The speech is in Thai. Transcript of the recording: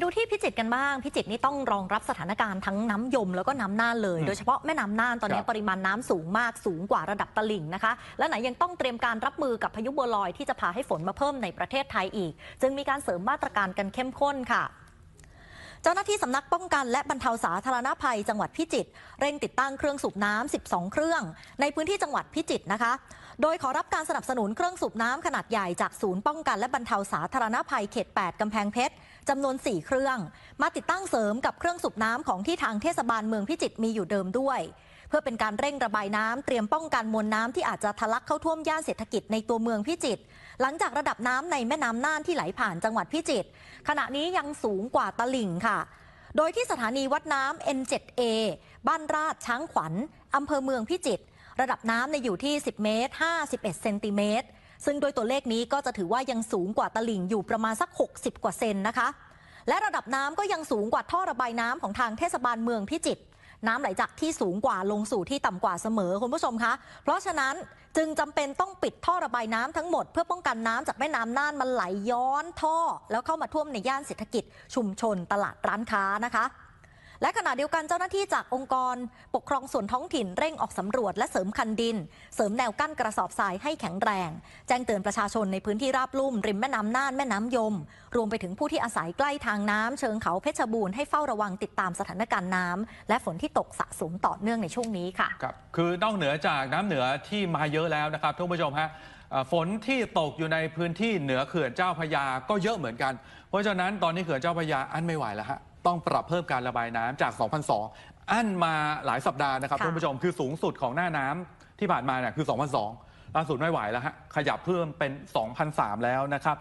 ดูที่พิจิตรกันบ้าง พิจิตรนี่ต้องรองรับสถานการณ์ทั้งน้ำยมแล้วก็น้ำน่านเลยอืมโดยเฉพาะแม่น้ำน่านตอนนี้ครับปริมาณน้ำสูงมากสูงกว่าระดับตลิ่งนะคะ และไหนยังต้องเตรียมการรับมือกับพายุบัวลอยที่จะพาให้ฝนมาเพิ่มในประเทศไทยอีก จึงมีการเสริมมาตรการกันเข้มข้นค่ะ เจ้าหน้าที่สำนักป้องกันและบรรเทาสาธารณภัยจังหวัดพิจิตรเร่งติดตั้งเครื่องสูบน้ำ 12 เครื่อง ในพื้นที่จังหวัดพิจิตรนะคะ โดยขอรับการสนับสนุนเครื่องสูบน้ำขนาดใหญ่จากศูนย์ป้องกันและบรรเทาสาธารณภัยเขต 8กำแพงเพชรจำนวน 4 เครื่อง มาติดตั้งเสริมกับเครื่องสูบน้ำของที่ทางเทศบาลเมืองพิจิตรมีอยู่เดิมด้วย เพื่อเป็นการเร่งระบายน้ำเตรียมป้องกันมวลน้ำที่อาจจะทะลักเข้าท่วมย่านเศรษฐกิจในตัวเมืองพิจิตรหลังจากระดับน้ำในแม่น้ำน่านที่ไหลผ่านจังหวัดพิจิตรขณะนี้ยังสูงกว่าตลิ่งค่ะ โดยที่สถานีวัดน้ำ N7A บ้านราชช้างขวัญอำเภอเมืองพิจิตรระดับน้ำในอยู่ที่ 10 เมตร 51 เซนติเมตร ซึ่งโดยตัวเลขนี้ก็จะถือว่ายังสูงกว่าตลิ่งอยู่ประมาณสัก 60 กว่าเซนนะคะ และระดับน้ำก็ยังสูงกว่าท่อระบายน้ำของทางเทศบาลเมืองพิจิตร น้ำไหลจากที่สูงกว่าลงสู่ที่ต่ำกว่าเสมอคุณผู้ชมคะ เพราะฉะนั้นจึงจำเป็นต้องปิดท่อระบายน้ำทั้งหมด เพื่อป้องกันน้ำจากแม่น้ำน่านมันไหลย้อนท่อ แล้วเข้ามาท่วมในย่านเศรษฐกิจชุมชนตลาดร้านค้านะคะ และขณะเดียวกันเจ้าหน้าที่จากองค์กร ปกครองส่วนท้องถิ่นเร่งออกสำรวจและเสริมคันดิน เสริมแนวกั้นกระสอบทรายให้แข็งแรง แจ้งเตือนประชาชนในพื้นที่ราบลุ่ม ริมแม่น้ำน่านแม่น้ำยม รวมไปถึงผู้ที่อาศัยใกล้ทางน้ำเชิงเขาเพชรบูรณ์ให้เฝ้าระวังติดตามสถานการณ์น้ำและฝนที่ตกสะสมต่อเนื่องในช่วงนี้ค่ะครับคือนอกเหนือจากน้ำเหนือที่มาเยอะแล้วนะครับทุกผู้ชมฮะฝนที่ตกอยู่ในพื้นที่เหนือเขื่อนเจ้าพยาก็เยอะเหมือนกัน เพราะฉะนั้นตอนนี้เขื่อนเจ้าพยาอันไม่ไหวแล้วฮะ ต้องปรับเพิ่มการระบายน้ำจาก 2,002 อั้นมาหลายสัปดาห์นะครับค่ะ ท่านผู้ชมคือสูงสุดของหน้าน้ำที่ผ่านมาเนี่ยคือ 2,002ล่าสุดไม่ไหวแล้วฮะขยับเพิ่มเป็น 2,003 แล้วนะครับ